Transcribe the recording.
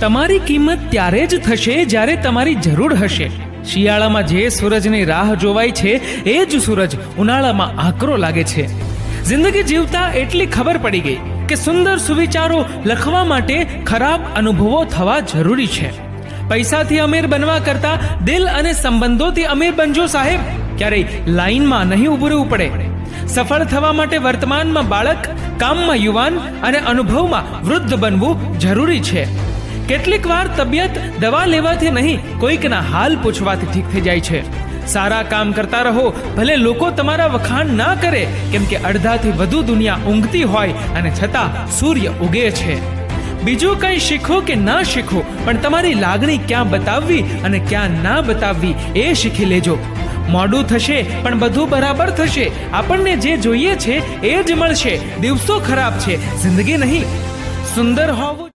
તમારી કિંમત ત્યારે જ થશે જ્યારે તમારી જરૂર હશે. શિયાળામાં જે સૂરજની રાહ જોવાય છે, એ જ સૂરજ ઉનાળામાં આકરો લાગે છે. જિંદગી જીવતા એટલી ખબર પડી ગઈ કે સુંદર સુવિચારો લખવા માટે ખરાબ અનુભવો થવા જરૂરી છે. પૈસાથી અમીર બનવા કરતા દિલ અને સંબંધોથી અમીર બનજો સાહેબ. ક્યારેય લાઈનમાં નહીં ઊભું રહેવું પડે. સફળ થવા માટે વર્તમાનમાં બાળક, કામમાં યુવાન અને અનુભવમાં વૃદ્ધ બનવું જરૂરી છે. કેટલીક વાર તબિયત દવા લેવાથી નહીં, કોઈકના હાલ પૂછવાથી ઠીક થઈ જાય છે. સારા કામ કરતા રહો, ભલે લોકો તમારા વખાણ ના કરે, કેમ કે અડધાથી વધુ દુનિયા ઊંઘતી હોય અને છતાં સૂર્ય ઉગે છે. બીજું કંઈ શીખો કે ના શીખો, પણ તમારી લાગણી ક્યાં બતાવવી અને ક્યાં ના બતાવવી એ શીખી લેજો. મોડું થશે, પણ બધું બરાબર થશે. આપણને જે જોઈએ છે, એ જ મળશે. દિવસો ખરાબ છે, જિંદગી નહીં. સુંદર હોવું